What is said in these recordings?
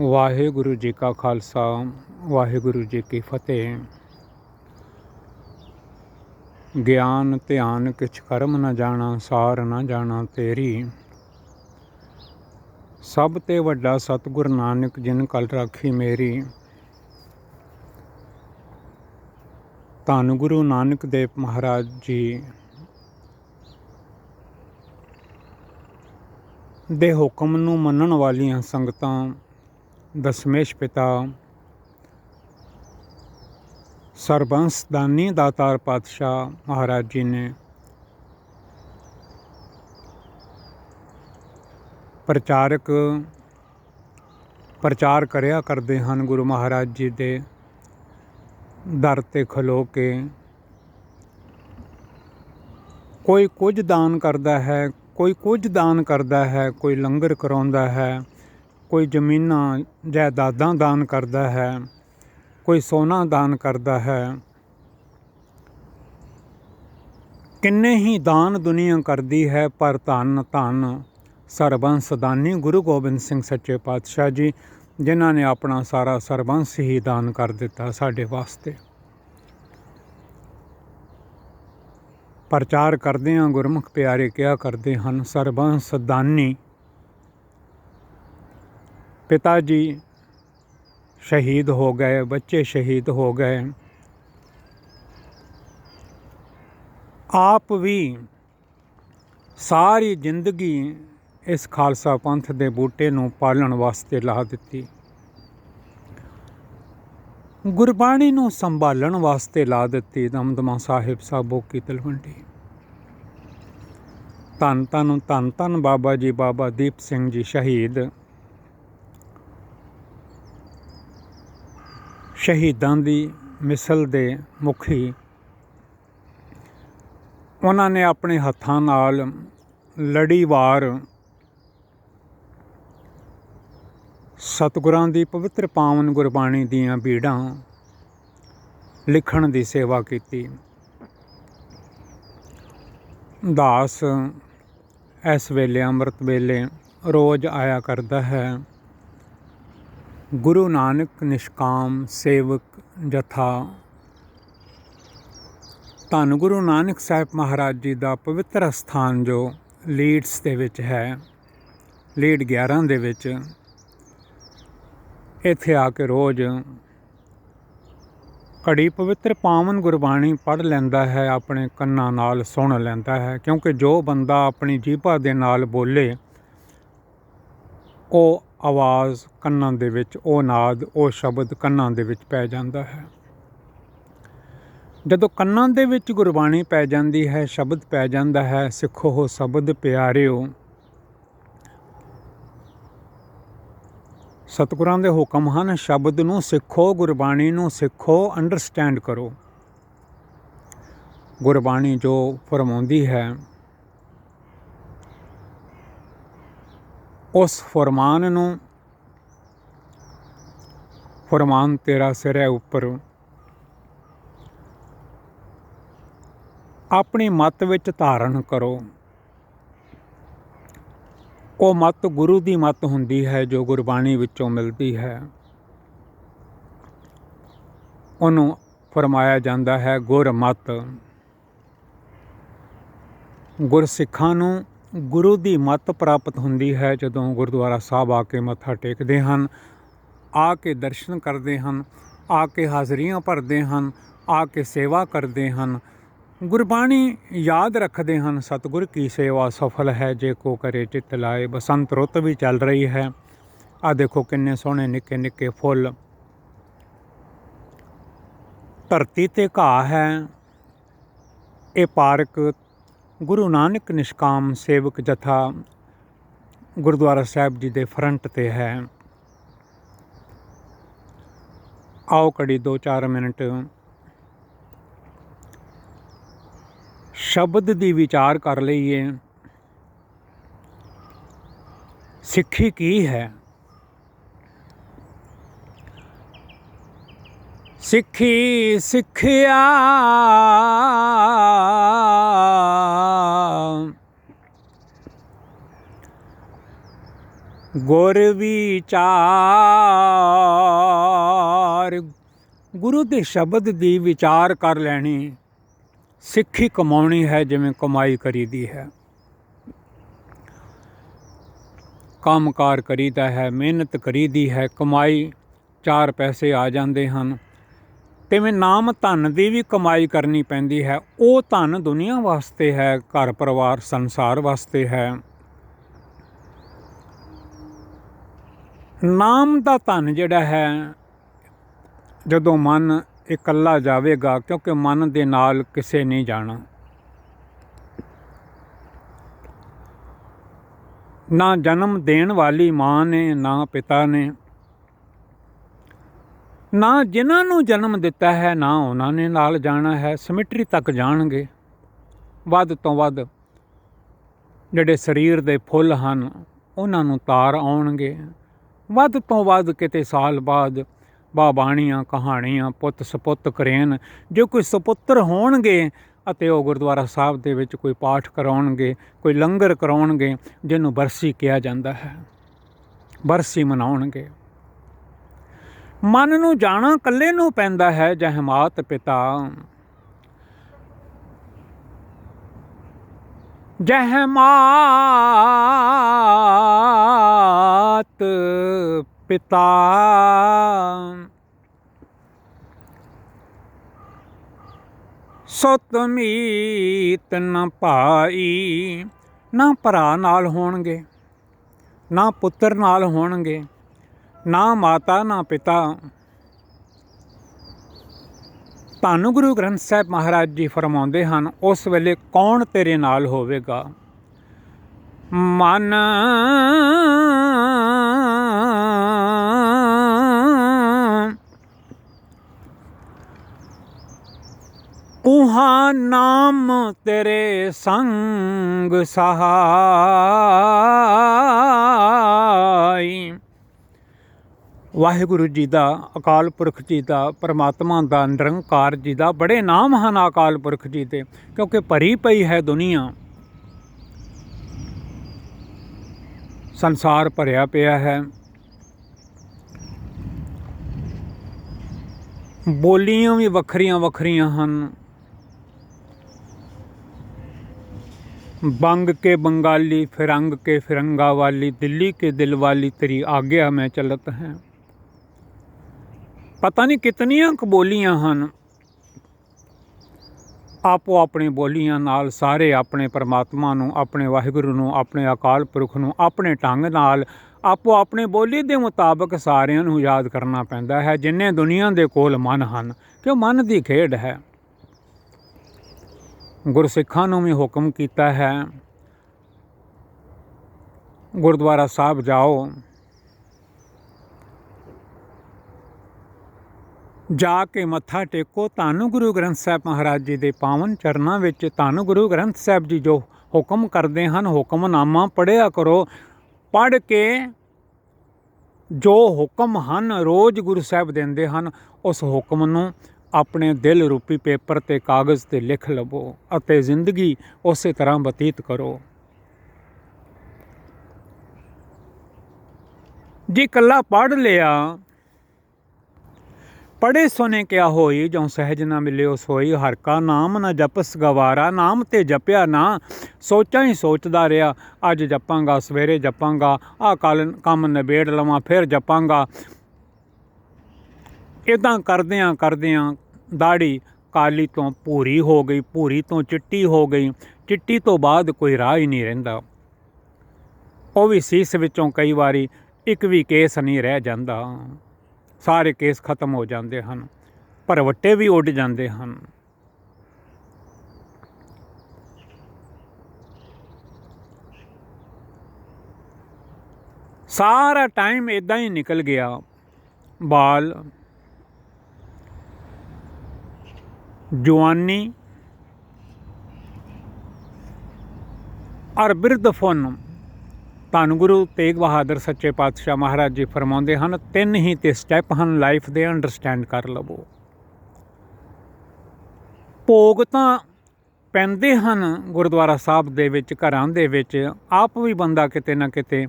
ਵਾਹਿਗੁਰੂ ਜੀ ਕਾ ਖਾਲਸਾ, ਵਾਹਿਗੁਰੂ ਜੀ ਕੀ ਫਤਿਹ। ਗਿਆਨ, ਧਿਆਨ, ਕਿਛ ਕਰਮ ਨਾ ਜਾਣਾ, ਸਾਰ ਨਾ ਜਾਣਾ ਤੇਰੀ। ਸਭ ਤੇ ਵੱਡਾ ਸਤਿਗੁਰ ਨਾਨਕ, ਜਿਨ ਕਲ ਰਾਖੀ ਮੇਰੀ। ਧੰਨ ਗੁਰੂ ਨਾਨਕ ਦੇਵ ਮਹਾਰਾਜ ਜੀ। ਦੇ ਹੁਕਮ ਨੂੰ ਮੰਨਣ ਵਾਲੀਆਂ ਸੰਗਤਾਂ ਦਸ਼ਮੇਸ਼ ਪਿਤਾ ਸਰਬੰਸਦਾਨੀ ਦਾਤਾਰ ਪਾਤਸ਼ਾਹ ਮਹਾਰਾਜ ਜੀ ਨੇ ਪ੍ਰਚਾਰਕ ਪ੍ਰਚਾਰ ਕਰਿਆ ਕਰਦੇ ਹਨ ਗੁਰੂ ਮਹਾਰਾਜ ਜੀ ਦੇ ਦਰ ਤੇ ਖਲੋ ਕੇ। ਕੋਈ ਕੁਝ ਦਾਨ ਕਰਦਾ ਹੈ, ਕੋਈ ਕੁਝ ਦਾਨ ਕਰਦਾ ਹੈ, ਕੋਈ ਲੰਗਰ ਕਰਾਉਂਦਾ ਹੈ ਕੋਈ ਜ਼ਮੀਨਾਂ ਜਾਇਦਾਦਾਂ ਦਾਨ ਕਰਦਾ ਹੈ, ਕੋਈ ਸੋਨਾ ਦਾਨ ਕਰਦਾ ਹੈ। ਕਿੰਨੇ ਹੀ ਦਾਨ ਦੁਨੀਆ ਕਰਦੀ ਹੈ, ਪਰ ਧੰਨ ਧੰਨ ਸਰਬੰਸ ਦਾਨੀ ਗੁਰੂ ਗੋਬਿੰਦ ਸਿੰਘ ਸੱਚੇ ਪਾਤਸ਼ਾਹ ਜੀ, ਜਿਨ੍ਹਾਂ ਨੇ ਆਪਣਾ ਸਾਰਾ ਸਰਬੰਸ ਹੀ ਦਾਨ ਕਰ ਦਿੱਤਾ ਸਾਡੇ ਵਾਸਤੇ। ਪ੍ਰਚਾਰ ਕਰਦੇ ਹਾਂ, ਗੁਰਮੁਖ ਪਿਆਰੇ ਕਿਹਾ ਕਰਦੇ ਹਨ, ਸਰਬੰਸ ਦਾਨੀ ਪਿਤਾ ਜੀ ਸ਼ਹੀਦ ਹੋ ਗਏ, ਬੱਚੇ ਸ਼ਹੀਦ ਹੋ ਗਏ। ਆਪ ਵੀ ਸਾਰੀ ਜ਼ਿੰਦਗੀ ਇਸ ਖਾਲਸਾ ਪੰਥ ਦੇ ਬੂਟੇ ਨੂੰ ਪਾਲਣ ਵਾਸਤੇ ਲਾ ਦਿੱਤੀ। ਗੁਰਬਾਣੀ ਨੂੰ ਸੰਭਾਲਣ ਵਾਸਤੇ ਲਾ ਦਿੱਤੀ ਦਮਦਮਾ ਸਾਹਿਬ ਸਾਬੋ ਕੀ ਤਲਵੰਡੀ। ਤਨ ਤਨ ਤਨ ਤਨ ਬਾਬਾ ਜੀ, ਬਾਬਾ ਦੀਪ ਸਿੰਘ ਜੀ ਸ਼ਹੀਦ। ਸ਼ਹੀਦਾਂ ਦੀ ਮਿਸਲ ਦੇ ਮੁਖੀ। ਉਹਨਾਂ ਨੇ ਆਪਣੇ ਹੱਥਾਂ ਨਾਲ ਲੜੀਵਾਰ ਸਤਿਗੁਰਾਂ ਦੀ ਪਵਿੱਤਰ ਪਾਵਨ ਗੁਰਬਾਣੀ ਦੀਆਂ ਬੀੜਾਂ ਲਿਖਣ ਦੀ ਸੇਵਾ ਕੀਤੀ। ਦਾਸ ਇਸ ਵੇਲੇ ਅੰਮ੍ਰਿਤ ਵੇਲੇ ਰੋਜ਼ ਆਇਆ ਕਰਦਾ ਹੈ। ਗੁਰੂ ਨਾਨਕ ਨਿਸ਼ਕਾਮ ਸੇਵਕ ਜਥਾ। ਧੰਨ ਗੁਰੂ ਨਾਨਕ ਸਾਹਿਬ ਮਹਾਰਾਜ ਜੀ ਦਾ ਪਵਿੱਤਰ ਸਥਾਨ ਜੋ ਲੀਡਸ ਦੇ ਵਿੱਚ ਹੈ, ਲੀਡ 11 ਦੇ ਵਿੱਚ, ਇੱਥੇ ਆ ਕੇ ਰੋਜ਼ ਘੜੀ ਪਵਿੱਤਰ ਪਾਵਨ ਗੁਰਬਾਣੀ ਪੜ੍ਹ ਲੈਂਦਾ ਹੈ, ਆਪਣੇ ਕੰਨਾਂ ਨਾਲ ਸੁਣ ਲੈਂਦਾ ਹੈ, ਕਿਉਂਕਿ ਜੋ ਬੰਦਾ ਆਪਣੀ ਜੀਭਾ ਦੇ ਨਾਲ ਬੋਲੇ, ਉਹ ਆਵਾਜ਼ ਕੰਨਾਂ ਦੇ ਵਿੱਚ, ਉਹ ਨਾਦ, ਉਹ ਸ਼ਬਦ ਕੰਨਾਂ ਦੇ ਵਿੱਚ ਪੈ ਜਾਂਦਾ ਹੈ। ਜਦੋਂ ਕੰਨਾਂ ਦੇ ਵਿੱਚ ਗੁਰਬਾਣੀ ਪੈ ਜਾਂਦੀ ਹੈ, ਸ਼ਬਦ ਪੈ ਜਾਂਦਾ ਹੈ, ਸਿੱਖੋ ਹੋ ਸ਼ਬਦ ਪਿਆਰਿਓ। ਸਤਿਗੁਰਾਂ ਦੇ ਹੁਕਮ ਹਨ, ਸ਼ਬਦ ਨੂੰ ਸਿੱਖੋ, ਗੁਰਬਾਣੀ ਨੂੰ ਸਿੱਖੋ ਅੰਡਰਸਟੈਂਡ ਕਰੋ। ਗੁਰਬਾਣੀ ਜੋ ਫਰਮਾਉਂਦੀ ਹੈ ਉਸ ਫਰਮਾਨ ਨੂੰ, ਫਰਮਾਨ ਤੇਰਾ ਸਿਰ ਹੈ ਉੱਪਰ। ਆਪਣੀ ਮਤ ਵਿੱਚ ਧਾਰਨ ਕਰੋ। ਉਹ ਮਤ ਗੁਰੂ ਦੀ ਮਤ ਹੁੰਦੀ ਹੈ ਜੋ ਗੁਰਬਾਣੀ ਵਿੱਚੋਂ ਮਿਲਦੀ ਹੈ। ਉਹਨੂੰ ਫਰਮਾਇਆ ਜਾਂਦਾ ਹੈ ਗੁਰਮਤ। ਗੁਰਸਿੱਖਾਂ ਨੂੰ ਗੁਰੂ ਦੀ ਮੱਤ ਪ੍ਰਾਪਤ ਹੁੰਦੀ ਹੈ ਜਦੋਂ ਗੁਰਦੁਆਰਾ ਸਾਹਿਬ ਆ ਕੇ ਮੱਥਾ ਟੇਕਦੇ ਹਨ, ਆ ਕੇ ਦਰਸ਼ਨ ਕਰਦੇ ਹਨ, ਆ ਕੇ ਹਾਜ਼ਰੀਆਂ ਭਰਦੇ ਹਨ, ਆ ਕੇ ਸੇਵਾ ਕਰਦੇ ਹਨ। ਗੁਰਬਾਣੀ ਯਾਦ ਰੱਖਦੇ ਹਨ, ਸਤਿਗੁਰ ਕੀ ਸੇਵਾ ਸਫਲ ਹੈ, ਜੇ ਕੋ ਕਰੇ ਚਿਤ ਲਾਏ, ਬਸੰਤ ਰੁੱਤ ਵੀ ਚੱਲ ਰਹੀ ਹੈ। ਆ ਦੇਖੋ ਕਿੰਨੇ ਸੋਹਣੇ ਨਿੱਕੇ ਨਿੱਕੇ ਫੁੱਲ। ਧਰਤੀ ਤੇ ਘਾਹ ਹੈ, ਇਹ ਪਾਰਕ ਗੁਰੂ ਨਾਨਕ ਨਿਸ਼ਕਾਮ ਸੇਵਕ ਜਥਾ ਗੁਰਦੁਆਰਾ ਸਾਹਿਬ ਜੀ ਦੇ ਫਰੰਟ ਤੇ ਹੈ। ਆਓ ਕੜੀ 2-4 ਮਿੰਟ। ਸ਼ਬਦ ਦੀ ਵਿਚਾਰ ਕਰ ਲਈਏ। ਸਿੱਖੀ ਕੀ ਹੈ? ਸਿੱਖੀ ਸਿੱਖਿਆ। ਗੁਰ ਵਿਚਾਰ, ਗੁਰੂ ਦੇ ਸ਼ਬਦ ਦੀ ਵਿਚਾਰ ਕਰ ਲੈਣੀ। ਸਿੱਖੀ ਕਮਾਉਣੀ ਹੈ ਜਿਵੇਂ ਕਮਾਈ ਕਰੀਦੀ ਹੈ। ਕੰਮਕਾਰ ਕਰੀਦਾ ਹੈ, ਮਿਹਨਤ ਕਰੀਦੀ ਹੈ, ਕਮਾਈ ਚਾਰ ਪੈਸੇ ਆ ਜਾਂਦੇ ਹਨ। ਤਿਵੇਂ ਨਾਮ ਧਨ ਦੀ ਵੀ ਕਮਾਈ ਕਰਨੀ ਪੈਂਦੀ ਹੈ, ਉਹ ਧਨ ਦੁਨੀਆ ਵਾਸਤੇ ਹੈ, ਘਰ ਪਰਿਵਾਰ ਸੰਸਾਰ ਵਾਸਤੇ ਹੈ। ਨਾਮ ਦਾ ਧਨ ਜਿਹੜਾ ਹੈ, ਜਦੋਂ ਮਨ ਇਕੱਲਾ ਜਾਵੇਗਾ, ਕਿਉਂਕਿ ਮਨ ਦੇ ਨਾਲ ਕਿਸੇ ਨਹੀਂ ਜਾਣਾ। ਨਾ ਜਨਮ ਦੇਣ ਵਾਲੀ ਮਾਂ ਨੇ, ਨਾ ਪਿਤਾ ਨੇ ਨਾ ਜਿਨ੍ਹਾਂ ਨੂੰ ਜਨਮ ਦਿੱਤਾ ਹੈ, ਨਾ ਉਹਨਾਂ ਨੇ ਨਾਲ ਜਾਣਾ ਹੈ। ਸਮਿਟਰੀ ਤੱਕ ਜਾਣਗੇ। ਵੱਧ ਤੋਂ ਵੱਧ ਜਿਹੜੇ ਸਰੀਰ ਦੇ ਫੁੱਲ ਹਨ, ਉਹਨਾਂ ਨੂੰ ਤਾਰ ਆਉਣਗੇ। ਵੱਧ ਤੋਂ ਵੱਧ ਕਿਤੇ ਸਾਲ ਬਾਅਦ ਬਾਬਾਣੀਆਂ, ਕਹਾਣੀਆਂ, ਪੁੱਤ ਸਪੁੱਤ ਕਰੇਨ। ਜੇ ਕੋਈ ਸੁਪੁੱਤਰ ਹੋਣਗੇ ਅਤੇ ਉਹ ਗੁਰਦੁਆਰਾ ਸਾਹਿਬ ਦੇ ਵਿੱਚ ਕੋਈ ਪਾਠ ਕਰਾਉਣਗੇ, ਕੋਈ ਲੰਗਰ ਕਰਾਉਣਗੇ, ਜਿਹਨੂੰ ਬਰਸੀ ਕਿਹਾ ਜਾਂਦਾ ਹੈ, ਬਰਸੀ ਮਨਾਉਣਗੇ। ਮਨ ਨੂੰ ਜਾਣਾ ਇਕੱਲੇ ਨੂੰ ਪੈਂਦਾ ਹੈ, ਜਹਮਾਤ ਪਿਤਾ। ਜਹਮਾਤ ਪਿਤਾ। ਸਤ ਮੀਤ ਨ ਭਾਈ, ਨਾ ਭਰਾ ਨਾਲ ਹੋਣਗੇ, ਨਾ ਪੁੱਤਰ ਨਾਲ ਹੋਣਗੇ। ਨਾ ਮਾਤਾ, ਨਾ ਪਿਤਾ। ਧੰਨ ਗੁਰੂ ਗ੍ਰੰਥ ਸਾਹਿਬ ਮਹਾਰਾਜ ਜੀ ਫਰਮਾਉਂਦੇ ਹਨ, ਉਸ ਵੇਲੇ ਕੌਣ ਤੇਰੇ ਨਾਲ ਹੋਵੇਗਾ? ਮਨ ਉਹਾ ਨਾਮ ਤੇਰੇ ਸੰਗ ਸਹਾਈ। ਵਾਹਿਗੁਰੂ ਜੀ ਦਾ, ਅਕਾਲ ਪੁਰਖ ਜੀ ਦਾ, ਪਰਮਾਤਮਾ ਦਾ ਨਿਰੰਕਾਰ ਜੀ ਦਾ, ਬੜੇ ਨਾਮ ਹਨ ਅਕਾਲ ਪੁਰਖ ਜੀ ਦੇ, ਕਿਉਂਕਿ ਭਰੀ ਪਈ ਹੈ ਦੁਨੀਆ। ਸੰਸਾਰ ਭਰਿਆ ਪਿਆ ਹੈ। ਬੋਲੀਆਂ ਵੀ ਵੱਖਰੀਆਂ ਵੱਖਰੀਆਂ ਹਨ। ਬੰਗ ਕੇ ਬੰਗਾਲੀ, ਫਿਰੰਗ ਕੇ ਫਿਰੰਗਾ ਵਾਲੀ, ਦਿੱਲੀ ਕੇ ਦਿਲ ਵਾਲੀ ਤੇਰੀ ਆਗਿਆ ਮੈਂ ਚਲਤ ਹੈ। ਪਤਾ ਨਹੀਂ ਕਿਤਨੀਆਂ ਕੁ ਬੋਲੀਆਂ ਹਨ। ਆਪੋ ਆਪਣੇ ਬੋਲੀਆਂ ਨਾਲ ਸਾਰੇ ਆਪਣੇ ਪਰਮਾਤਮਾ ਨੂੰ, ਆਪਣੇ ਵਾਹਿਗੁਰੂ ਨੂੰ, ਆਪਣੇ ਅਕਾਲ ਪੁਰਖ ਨੂੰ, ਆਪਣੇ ਢੰਗ ਨਾਲ ਆਪੋ ਆਪਣੇ ਬੋਲੀ ਦੇ ਮੁਤਾਬਕ ਸਾਰਿਆਂ ਨੂੰ ਯਾਦ ਕਰਨਾ ਪੈਂਦਾ ਹੈ, ਜਿੰਨੇ ਦੁਨੀਆ ਦੇ ਕੋਲ ਮਨ ਹਨ, ਕਿ ਉਹ ਮਨ ਦੀ ਖੇਡ ਹੈ। ਗੁਰਸਿੱਖਾਂ ਨੂੰ ਵੀ ਹੁਕਮ ਕੀਤਾ ਹੈ, ਗੁਰਦੁਆਰਾ ਸਾਹਿਬ ਜਾਓ। ਜਾ ਕੇ ਮੱਥਾ ਟੇਕੋ ਧੰਨ ਗੁਰੂ ਗ੍ਰੰਥ ਸਾਹਿਬ ਮਹਾਰਾਜ ਜੀ ਦੇ ਪਾਵਨ ਚਰਨਾਂ ਵਿੱਚ ਧੰਨ ਗੁਰੂ ਗ੍ਰੰਥ ਸਾਹਿਬ ਜੀ ਜੋ ਹੁਕਮ ਕਰਦੇ ਹਨ, ਹੁਕਮਨਾਮਾ ਪੜਿਆ ਕਰੋ। ਪੜ ਕੇ ਜੋ ਹੁਕਮ ਹਨ, ਰੋਜ਼ ਗੁਰੂ ਸਾਹਿਬ ਦਿੰਦੇ ਹਨ, ਉਸ ਹੁਕਮ ਨੂੰ ਆਪਣੇ ਦਿਲ ਰੂਪੀ ਪੇਪਰ ਤੇ ਕਾਗਜ਼ ਤੇ ਲਿਖ ਲਵੋ ਅਤੇ ਜ਼ਿੰਦਗੀ ਉਸੇ ਤਰ੍ਹਾਂ ਬਤੀਤ ਕਰੋ। ਜੇ ਕੱਲਾ ਪੜ ਲਿਆ ਪੜੇ ਸੁਨੇ ਕਿਆ ਹੋਈ ਜੋ ਸਹਿਜ ਨਾ ਮਿਲਿਓ ਸੋਈ, ਹਰ ਕਾ ਨਾਮ ਨਾ ਜਪਸ ਗਵਾਰਾ, ਨਾਮ ਤੇ ਜਪਿਆ ਨਾ, ਸੋਚਾਂ ਹੀ ਸੋਚਦਾ ਰਿਹਾ, ਅੱਜ ਜਪਾਂਗਾ, ਸਵੇਰੇ ਜਪਾਂਗਾ ਆ ਕੱਲ ਕੰਮ ਨਿਬੇੜ ਲਵਾਂ, ਫਿਰ ਜਪਾਂਗਾ। ਇਦਾਂ ਕਰਦਿਆਂ ਕਰਦਿਆਂ ਦਾੜੀ ਕਾਲੀ ਤੋਂ ਭੂਰੀ ਹੋ ਗਈ, ਭੂਰੀ ਤੋਂ ਚਿੱਟੀ ਹੋ ਗਈ, ਚਿੱਟੀ ਤੋਂ ਬਾਅਦ ਕੋਈ ਰਾਹ ਹੀ ਨਹੀਂ ਰਹਿੰਦਾ। ਉਹ ਵੀ ਸੀਸ ਵਿੱਚੋਂ ਕਈ ਵਾਰੀ, ਇੱਕ ਵੀ ਕੇਸ ਨਹੀਂ ਰਹਿ ਜਾਂਦਾ। ਸਾਰੇ ਕੇਸ ਖਤਮ ਹੋ ਜਾਂਦੇ ਹਨ ਭਰਵੱਟੇ ਵੀ ਉੱਡ ਜਾਂਦੇ ਹਨ। ਸਾਰਾ ਟਾਈਮ ਇਦਾਂ ਹੀ ਨਿਕਲ ਗਿਆ, ਬਾਲ, ਜਵਾਨੀ ਔਰ ਬਿਰਧ ਫਨ। ਧੰਨ ਗੁਰੂ ਤੇਗ ਬਹਾਦਰ ਸੱਚੇ ਪਾਤਸ਼ਾਹ ਮਹਾਰਾਜ ਜੀ ਫਰਮਾਉਂਦੇ ਹਨ, ਤਿੰਨ ਹੀ ਤੇ ਸਟੈਪ ਹਨ ਲਾਈਫ ਦੇ ਅੰਡਰਸਟੈਂਡ ਕਰ ਲਵੋ। ਭੋਗ ਤਾਂ ਪੈਂਦੇ ਹਨ ਗੁਰਦੁਆਰਾ ਸਾਹਿਬ ਦੇ ਵਿੱਚ, ਘਰਾਂ ਦੇ ਵਿੱਚ, ਆਪ ਵੀ ਬੰਦਾ ਕਿਤੇ ਨਾ ਕਿਤੇ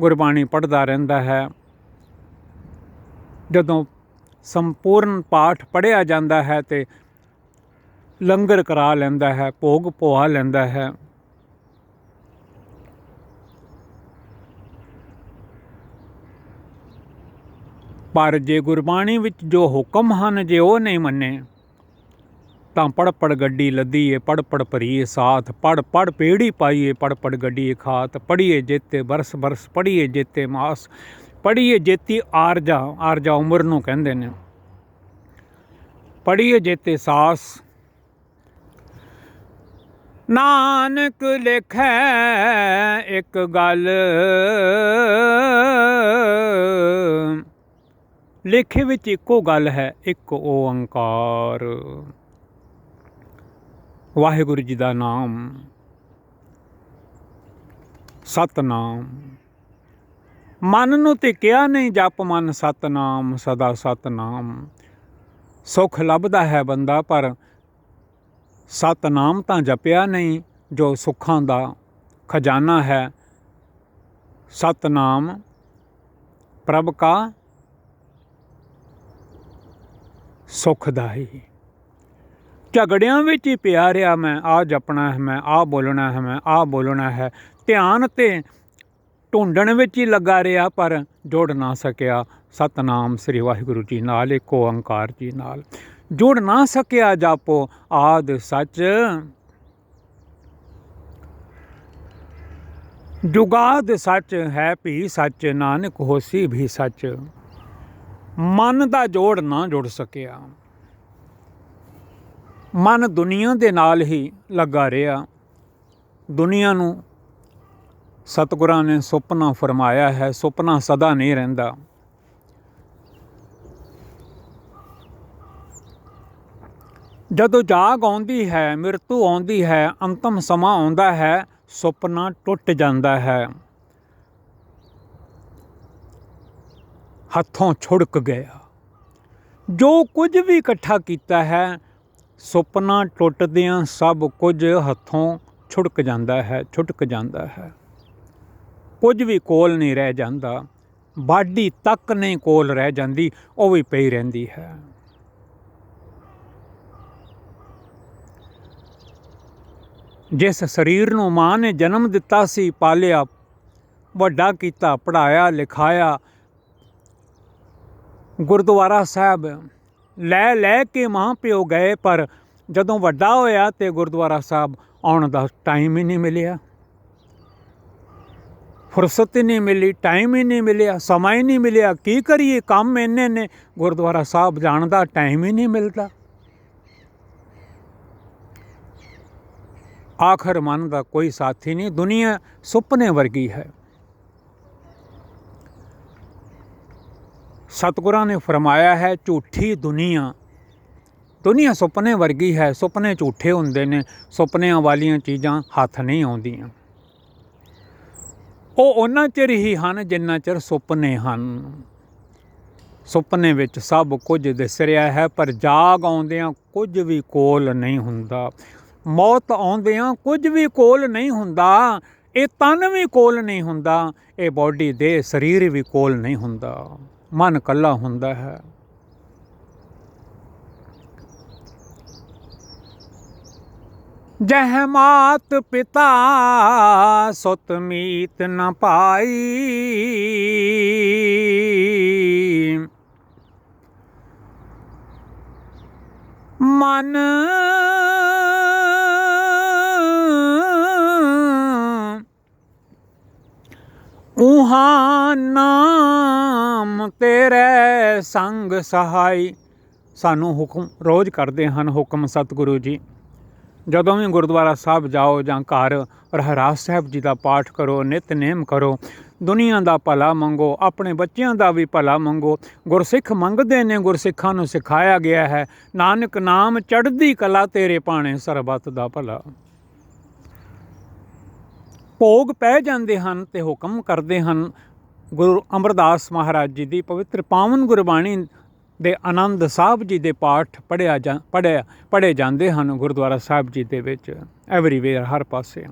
ਗੁਰਬਾਣੀ ਪੜ੍ਹਦਾ ਰਹਿੰਦਾ ਹੈ। ਜਦੋਂ ਸੰਪੂਰਨ ਪਾਠ ਪੜ੍ਹਿਆ ਜਾਂਦਾ ਹੈ ਤੇ ਲੰਗਰ ਕਰਾ ਲੈਂਦਾ ਹੈ, ਭੋਗ ਪਵਾ ਲੈਂਦਾ ਹੈ ਪਰ ਜੇ ਗੁਰਬਾਣੀ ਵਿੱਚ ਜੋ ਹੁਕਮ ਹਨ, ਜੇ ਉਹ ਨਹੀਂ ਮੰਨੇ, ਤਾਂ ਪੜ ਪੜ ਗੱਡੀ ਲੱਦੀਏ ਪੜ ਪੜ ਭਰੀਏ ਸਾਥ ਪੜ ਪੜ ਪੇੜੀ ਪਾਈਏ ਪੜ ਪੜ ਗੱਡੀਏ ਖਾਤ ਪੜੀਏ ਜੇਤੇ ਬਰਸ ਬਰਸ ਪੜੀਏ ਜੇਤੇ ਮਾਸ ਪੜੀਏ ਜੇਤੀ ਆਰਜਾ ਆਰਜਾ ਉਮਰ ਨੂੰ ਕਹਿੰਦੇ ਨੇ। ਪੜੀਏ ਜੇਤੇ ਸਾਸ, ਨਾਨਕ ਲਿਖੈ ਇੱਕ ਗੱਲ ਲੇਖੇ ਵਿੱਚ ਇੱਕੋ ਗੱਲ ਹੈ, ਇੱਕ ਓੰਕਾਰ। ਵਾਹਿਗੁਰੂ ਜੀ ਦਾ ਨਾਮ, ਸਤਨਾਮ। ਮਨ ਨੂੰ ਤੇ ਕਿਹਾ ਨਹੀਂ ਜਪ ਮਨ ਸਤਨਾਮ, ਸਦਾ ਸਤਨਾਮ। ਸੁਖ ਲੱਭਦਾ ਹੈ ਬੰਦਾ, ਪਰ ਸਤਨਾਮ ਤਾਂ ਜਪਿਆ ਨਹੀਂ, ਜੋ ਸੁੱਖਾਂ ਦਾ ਖਜ਼ਾਨਾ ਹੈ। ਸਤਨਾਮ ਪ੍ਰਭ ਕਾ ਸੁਖਦਾਈ ਝਗੜਿਆਂ ਵਿੱਚ ਹੀ ਪਿਆ ਰਿਹਾ ਮੈਂ ਆ ਜਪਣਾ ਹੈ ਮੈਂ ਆ ਬੋਲਣਾ ਹੈ ਮੈਂ ਆ ਬੋਲਣਾ ਹੈ। ਧਿਆਨ ਤੇ ਢੂੰਡਣ ਵਿੱਚ ਹੀ ਲੱਗਾ ਰਿਹਾ, ਪਰ ਜੋੜ ਨਾ ਸਕਿਆ। ਸਤਨਾਮ ਸ੍ਰੀ ਵਾਹਿਗੁਰੂ ਜੀ ਨਾਲ, ਇੱਕ ਓੰਕਾਰ ਜੀ ਨਾਲ। ਜੁੜ ਨਾ ਸਕਿਆ ਜਾਪੋ, ਆਦ ਸੱਚ। ਜੁਗਾਦ ਸੱਚ ਹੈ ਭੀ ਸੱਚ, ਨਾਨਕ ਹੋਸੀ ਵੀ ਸੱਚ। ਮਨ ਦਾ ਜੋੜ ਨਾ ਜੁੜ ਸਕਿਆ। ਮਨ ਦੁਨੀਆ ਦੇ ਨਾਲ ਹੀ ਲੱਗਾ ਰਿਹਾ। ਦੁਨੀਆ ਨੂੰ ਸਤਿਗੁਰਾਂ ਨੇ ਸੁਪਨਾ ਫਰਮਾਇਆ ਹੈ, ਸੁਪਨਾ ਸਦਾ ਨਹੀਂ ਰਹਿੰਦਾ। ਜਦੋਂ ਜਾਗ ਆਉਂਦੀ ਹੈ, ਮਰਤੂ ਆਉਂਦੀ ਹੈ, ਅੰਤਮ ਸਮਾਂ ਆਉਂਦਾ ਹੈ, ਸੁਪਨਾ ਟੁੱਟ ਜਾਂਦਾ ਹੈ। ਹੱਥੋਂ ਛੁੜਕ ਗਿਆ। ਜੋ ਕੁਝ ਵੀ ਇਕੱਠਾ ਕੀਤਾ ਹੈ, ਸੁਪਨਾ ਟੁੱਟਦਿਆਂ ਸਭ ਕੁਝ ਹੱਥੋਂ ਛੁੜਕ ਜਾਂਦਾ ਹੈ, ਛੁਟਕ ਜਾਂਦਾ ਹੈ। ਕੁਝ ਵੀ ਕੋਲ ਨਹੀਂ ਰਹਿ ਜਾਂਦਾ, ਬਾਡੀ ਤੱਕ ਨਹੀਂ ਕੋਲ ਰਹਿ ਜਾਂਦੀ, ਉਹ ਵੀ ਪਈ ਰਹਿੰਦੀ ਹੈ। ਜਿਸ ਸਰੀਰ ਨੂੰ ਮਾਂ ਨੇ ਜਨਮ ਦਿੱਤਾ ਸੀ, ਪਾਲਿਆ, ਵੱਡਾ ਕੀਤਾ ਪੜਾਇਆ ਲਿਖਾਇਆ ਗੁਰਦੁਆਰਾ ਸਾਹਿਬ ਲੈ ਲੈ ਕੇ ਮਾਂ ਪਿਓ ਗਏ, ਪਰ ਜਦੋਂ ਵੱਡਾ ਹੋਇਆ ਤੇ ਗੁਰਦੁਆਰਾ ਸਾਹਿਬ ਆਉਣ ਦਾ ਟਾਈਮ ਹੀ ਨਹੀਂ ਮਿਲਿਆ। ਫੁਰਸਤ ਹੀ ਨਹੀਂ ਮਿਲੀ ਟਾਈਮ ਹੀ ਨਹੀਂ ਮਿਲਿਆ, ਸਮਾਂ ਹੀ ਨਹੀਂ ਮਿਲਿਆ। ਕੀ ਕਰੀਏ, ਕੰਮ ਇੰਨੇ ਨੇ, ਗੁਰਦੁਆਰਾ ਸਾਹਿਬ ਜਾਣ ਦਾ ਟਾਈਮ ਹੀ ਨਹੀਂ ਮਿਲਦਾ। ਆਖਰ ਮਨ ਦਾ ਕੋਈ ਸਾਥੀ ਨਹੀਂ, ਦੁਨੀਆ ਸੁਪਨੇ ਵਰਗੀ ਹੈ। ਸਤਿਗੁਰਾਂ ਨੇ ਫਰਮਾਇਆ ਹੈ, ਝੂਠੀ ਦੁਨੀਆ। ਦੁਨੀਆ ਸੁਪਨੇ ਵਰਗੀ ਹੈ, ਸੁਪਨੇ ਝੂਠੇ ਹੁੰਦੇ ਨੇ, ਸੁਪਨਿਆਂ ਵਾਲੀਆਂ ਚੀਜ਼ਾਂ ਹੱਥ ਨਹੀਂ ਆਉਂਦੀਆਂ। ਉਹ ਉਹਨਾਂ ਚਿਰ ਹੀ ਹਨ ਜਿੰਨਾ ਚਿਰ ਸੁਪਨੇ ਹਨ। ਸੁਪਨੇ ਵਿੱਚ ਸਭ ਕੁਝ ਦਿਸ ਰਿਹਾ ਹੈ, ਪਰ ਜਾਗ ਆਉਂਦਿਆਂ ਕੁਝ ਵੀ ਕੋਲ ਨਹੀਂ ਹੁੰਦਾ। ਮੌਤ ਆਉਂਦਿਆਂ ਕੁਝ ਵੀ ਕੋਲ ਨਹੀਂ ਹੁੰਦਾ, ਇਹ ਤਨ ਵੀ ਕੋਲ ਨਹੀਂ ਹੁੰਦਾ, ਇਹ ਬਾਡੀ ਦੇ ਸਰੀਰ ਵੀ ਕੋਲ ਨਹੀਂ ਹੁੰਦਾ। ਮਨ ਕੱਲਾ ਹੁੰਦਾ ਹੈ। ਜਹ ਮਾਤ ਪਿਤਾ ਸੁਤ ਮੀਤ ਨ ਪਾਈ। ਮਨ ਉਹਾਂ ਨਾਮ ਤੇਰੇ ਸੰਗ ਸਹਾਈ। ਸਾਨੂੰ ਹੁਕਮ ਰੋਜ਼ ਕਰਦੇ ਹਨ ਹੁਕਮ ਸਤਿਗੁਰੂ ਜੀ। ਜਦੋਂ ਵੀ ਗੁਰਦੁਆਰਾ ਸਾਹਿਬ ਜਾਓ ਜਾਂ ਘਰ ਰਹਿਰਾਸ ਸਾਹਿਬ ਜੀ ਦਾ ਪਾਠ ਕਰੋ ਨਿਤਨੇਮ ਕਰੋ, ਦੁਨੀਆ ਦਾ ਭਲਾ ਮੰਗੋ, ਆਪਣੇ ਬੱਚਿਆਂ ਦਾ ਵੀ ਭਲਾ ਮੰਗੋ, ਗੁਰਸਿੱਖ ਮੰਗਦੇ ਨੇ, ਗੁਰਸਿੱਖਾਂ ਨੂੰ ਸਿਖਾਇਆ ਗਿਆ ਹੈ। ਨਾਨਕ ਨਾਮ ਚੜ੍ਹਦੀ ਕਲਾ ਤੇਰੇ ਪਾਣੇ ਸਰਬੱਤ ਦਾ ਭਲਾ। ਭੋਗ ਪੈ ਜਾਂਦੇ ਹਨ ਤੇ ਹੁਕਮ ਕਰਦੇ ਹਨ। ਗੁਰੂ ਅਮਰਦਾਸ ਮਹਾਰਾਜ ਜੀ ਦੀ ਪਵਿੱਤਰ ਪਾਵਨ ਗੁਰਬਾਣੀ ਦੇ ਆਨੰਦ ਸਾਹਿਬ ਜੀ ਦੇ ਪਾਠ ਪੜਿਆ ਜਾਂ ਪੜਿਆ ਪੜੇ ਜਾਂਦੇ ਹਨ ਗੁਰਦੁਆਰਾ ਸਾਹਿਬ ਜੀ ਦੇ ਵਿੱਚ। ਐਵਰੀਵੇਅਰ ਹਰ ਪਾਸੇ।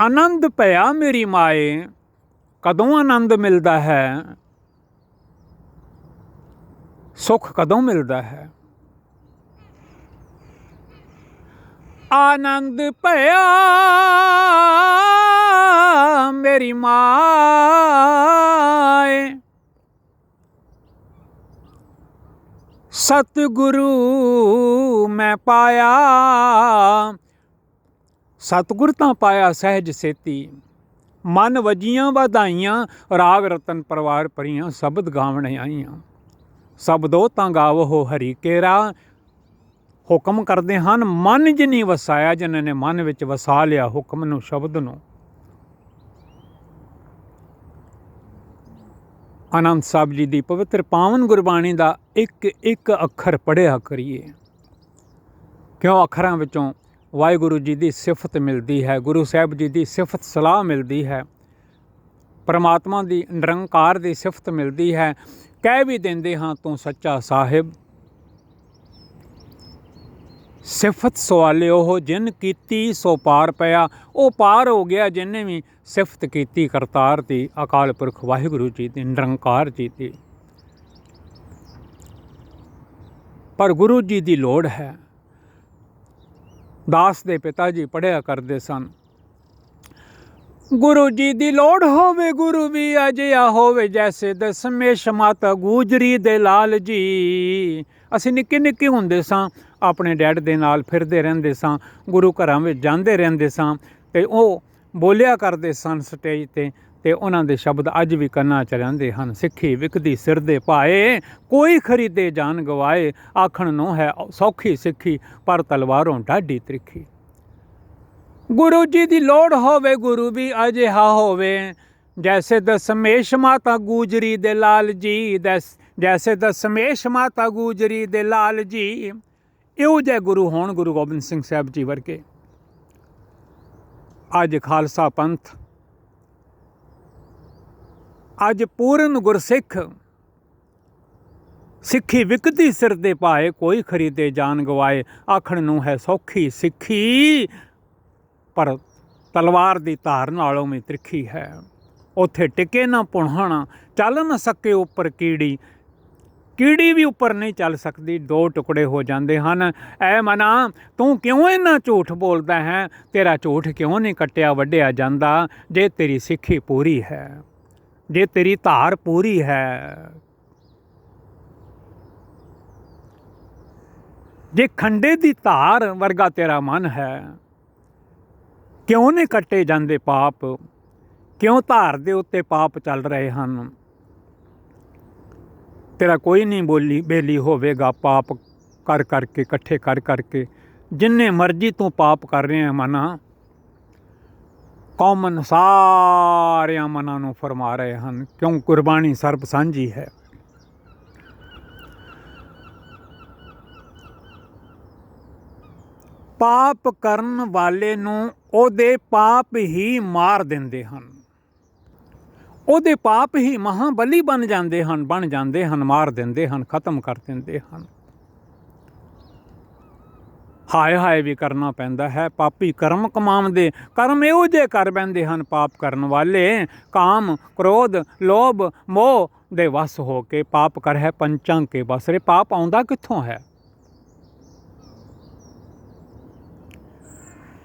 ਆਨੰਦ ਪਿਆ ਮੇਰੀ ਮਾਏ, ਕਦੋਂ ਆਨੰਦ ਮਿਲਦਾ ਹੈ? ਸੁਖ ਕਦੋਂ ਮਿਲਦਾ ਹੈ? ਆਨੰਦ ਭਇਆ ਮੇਰੀ ਮਾਏ। ਸਤਿਗੁਰੂ ਮੈਂ ਪਾਇਆ, ਸਤਿਗੁਰ ਤਾਂ ਪਾਇਆ ਸਹਿਜ ਸੇਤੀ। ਮਨ ਵਜੀਆਂ ਵਧਾਈਆਂ, ਰਾਗ ਰਤਨ ਪਰਵਾਰ ਪਰੀਆਂ ਸ਼ਬਦ ਗਾਵਣ ਆਈਆਂ। ਸ਼ਬਦੋ ਤਾਂ ਗਾਵੋ ਹਰੀ ਕੇਰਾ ਹੁਕਮ ਕਰਦੇ ਹਨ, ਮਨ ਜਿਨੀ ਵਸਾਇਆ ਜਿਨ੍ਹਾਂ ਨੇ ਮਨ ਵਿੱਚ ਵਸਾ ਲਿਆ ਹੁਕਮ ਨੂੰ, ਸ਼ਬਦ ਨੂੰ। ਆਨੰਦ ਸਾਹਿਬ ਜੀ ਦੀ ਪਵਿੱਤਰ ਪਾਵਨ ਗੁਰਬਾਣੀ ਦਾ ਇੱਕ ਇੱਕ ਅੱਖਰ ਪੜਿਆ ਕਰੀਏ। ਕਿਉਂ ਅੱਖਰਾਂ ਵਿੱਚੋਂ ਵਾਹਿਗੁਰੂ ਜੀ ਦੀ ਸਿਫਤ ਮਿਲਦੀ ਹੈ, ਗੁਰੂ ਸਾਹਿਬ ਜੀ ਦੀ ਸਿਫਤ ਸਲਾਹ ਮਿਲਦੀ ਹੈ, ਪਰਮਾਤਮਾ ਦੀ ਨਿਰੰਕਾਰ ਦੀ ਸਿਫਤ ਮਿਲਦੀ ਹੈ, ਕਹਿ ਵੀ ਦਿੰਦੇ ਹਾਂ, ਤੂੰ ਸੱਚਾ ਸਾਹਿਬ ਸਿਫਤ ਸਵਾਲੇ ਉਹ ਜਿਨ ਕੀਤੀ ਸੋ ਪਾਰ ਪਿਆ। ਉਹ ਪਾਰ ਹੋ ਗਿਆ ਜਿਨੇ ਵੀ ਸਿਫਤ ਕੀਤੀ ਕਰਤਾਰ ਦੀ ਅਕਾਲ ਪੁਰਖ ਵਾਹਿਗੁਰੂ ਜੀ ਦੀ ਨਿਰੰਕਾਰ ਜੀ ਦੀ ਪਰ ਗੁਰੂ ਜੀ ਦੀ ਲੋੜ ਹੈ। ਦਾਸ ਦੇ ਪਿਤਾ ਜੀ ਪੜਿਆ ਕਰਦੇ ਸਨ। ਗੁਰੂ ਜੀ ਦੀ ਲੋੜ ਹੋਵੇ, ਗੁਰੂ ਵੀ ਅਜਿਹਾ ਹੋਵੇ, ਜੈਸੇ ਦਸਮੇਸ਼ ਮਾਤਾ ਗੂਜਰੀ ਦੇ ਲਾਲ ਜੀ। ਅਸੀਂ ਨਿੱਕੇ ਨਿੱਕੇ ਹੁੰਦੇ ਸਾਂ, ਆਪਣੇ ਡੈਡ ਦੇ ਨਾਲ ਫਿਰਦੇ ਰਹਿੰਦੇ ਸਾਂ, ਗੁਰੂ ਘਰਾਂ ਵਿੱਚ ਜਾਂਦੇ ਰਹਿੰਦੇ ਸਾਂ ਤੇ ਉਹ ਬੋਲਿਆ ਕਰਦੇ ਸਨ ਸਟੇਜ ਤੇ ਤੇ ਉਹਨਾਂ ਦੇ ਸ਼ਬਦ ਅੱਜ ਵੀ ਕੰਨਾਂ ਚ ਰਹਿੰਦੇ ਹਨ। ਸਿੱਖੀ ਵਿਕਦੀ ਸਿਰ ਦੇ ਪਾਏ ਕੋਈ ਖਰੀਦੇ ਜਾਨ ਗਵਾਏ, ਆਖਣ ਨੂੰ ਹੈ ਸੌਖੀ ਸਿੱਖੀ, ਪਰ ਤਲਵਾਰੋਂ ਢਾਡੀ ਤ੍ਰਿਖੀ। ਗੁਰੂ ਜੀ ਦੀ ਲੋੜ ਹੋਵੇ, ਗੁਰੂ ਵੀ ਅਜਿਹਾ ਹੋਵੇ, ਜੈਸੇ ਦਸਮੇਸ਼ ਮਾਤਾ ਗੂਜਰੀ ਦੇ ਲਾਲ ਜੀ ਦਸ ਜੈਸੇ ਦਸਮੇਸ਼ ਮਾਤਾ ਗੂਜਰੀ ਦੇ ਲਾਲ ਜੀ, ਇਹੋ ਜਿਹੇ ਗੁਰੂ ਹੋਣ ਗੁਰੂ ਗੋਬਿੰਦ ਸਿੰਘ ਸਾਹਿਬ ਜੀ ਵਰਗੇ। ਅੱਜ ਖਾਲਸਾ ਪੰਥ, ਅੱਜ ਪੂਰਨ ਗੁਰਸਿੱਖ, ਸਿੱਖੀ ਵਿਕਦੀ ਸਿਰ ਦੇ ਪਾਏ ਕੋਈ ਖਰੀਦੇ ਜਾਨ ਗਵਾਏ, ਆਖਣ ਨੂੰ ਹੈ ਸੌਖੀ ਸਿੱਖੀ, ਪਰ ਤਲਵਾਰ ਦੀ ਧਾਰ ਨਾਲੋਂ ਵੀ ਤਿਰਖੀ ਹੈ। ਉੱਥੇ ਟਿਕੇ ਨਾ ਪੁਣਹਣ, ਚੱਲ ਨਾ ਸਕੇ ਉੱਪਰ ਕੀੜੀ ਕੀੜੀ ਵੀ ਉੱਪਰ ਨਹੀਂ ਚੱਲ ਸਕਦੀ, ਦੋ ਟੁਕੜੇ ਹੋ ਜਾਂਦੇ ਹਨ। ਐ ਮਨਾ, ਤੂੰ ਕਿਉਂ ਇੰਨਾ ਝੂਠ ਬੋਲਦਾ ਹੈ? ਤੇਰਾ ਝੂਠ ਕਿਉਂ ਨਹੀਂ ਕੱਟਿਆ, ਵੱਢਿਆ ਜਾਂਦਾ? ਜੇ ਤੇਰੀ ਸਿੱਖੀ ਪੂਰੀ ਹੈ, ਜੇ ਤੇਰੀ ਧਾਰ ਪੂਰੀ ਹੈ, ਜੇ ਖੰਡੇ ਦੀ ਧਾਰ ਵਰਗਾ ਤੇਰਾ ਮਨ ਹੈ, ਕਿਉਂ ਨਹੀਂ ਕੱਟੇ ਜਾਂਦੇ ਪਾਪ? ਕਿਉਂ ਧਾਰ ਦੇ ਉੱਤੇ ਪਾਪ ਚੱਲ ਰਹੇ ਹਨ? ਤੇਰਾ ਕੋਈ ਨਹੀਂ ਬੋਲੀ ਬੇਲੀ ਹੋਵੇਗਾ ਪਾਪ ਕਰ ਕਰਕੇ, ਇਕੱਠੇ ਕਰ ਕਰਕੇ। ਜਿੰਨੇ ਮਰਜ਼ੀ ਤੂੰ ਪਾਪ ਕਰ ਰਿਹਾ ਹੈ ਮਨਾ, ਕੌਮਨ ਸਾਰਿਆਂ ਮਨਾਂ ਨੂੰ ਫਰਮਾ ਰਹੇ ਹਨ, ਕਿਉਂ ਕੁਰਬਾਨੀ ਸਰਬ ਸਾਂਝੀ ਹੈ। ਪਾਪ ਕਰਨ ਵਾਲੇ ਨੂੰ ਉਹਦੇ ਪਾਪ ਹੀ ਮਾਰ ਦਿੰਦੇ ਹਨ। ਉਹਦੇ ਪਾਪ ਹੀ ਮਹਾਬਲੀ ਬਣ ਜਾਂਦੇ ਹਨ, ਬਣ ਜਾਂਦੇ ਹਨ, ਮਾਰ ਦਿੰਦੇ ਹਨ, ਖਤਮ ਕਰ ਦਿੰਦੇ ਹਨ। ਹਾਏ ਹਾਏ ਵੀ ਕਰਨਾ ਪੈਂਦਾ ਹੈ, ਪਾਪੀ ਕਰਮ ਕਮਾਉਂਦੇ, ਕਰਮ ਇਹੋ ਜੇ ਕਰ ਬੈਂਦੇ ਹਨ ਪਾਪ ਕਰਨ ਵਾਲੇ। ਕਾਮ, ਕ੍ਰੋਧ, ਲੋਭ, ਮੋਹ ਦੇ ਵਸ ਹੋ ਕੇ ਪਾਪ ਕਰ ਹੈ, ਪੰਚਾਂ ਕੇ ਬਸਰੇ ਪਾਪ ਆਉਂਦਾ ਕਿੱਥੋਂ ਹੈ?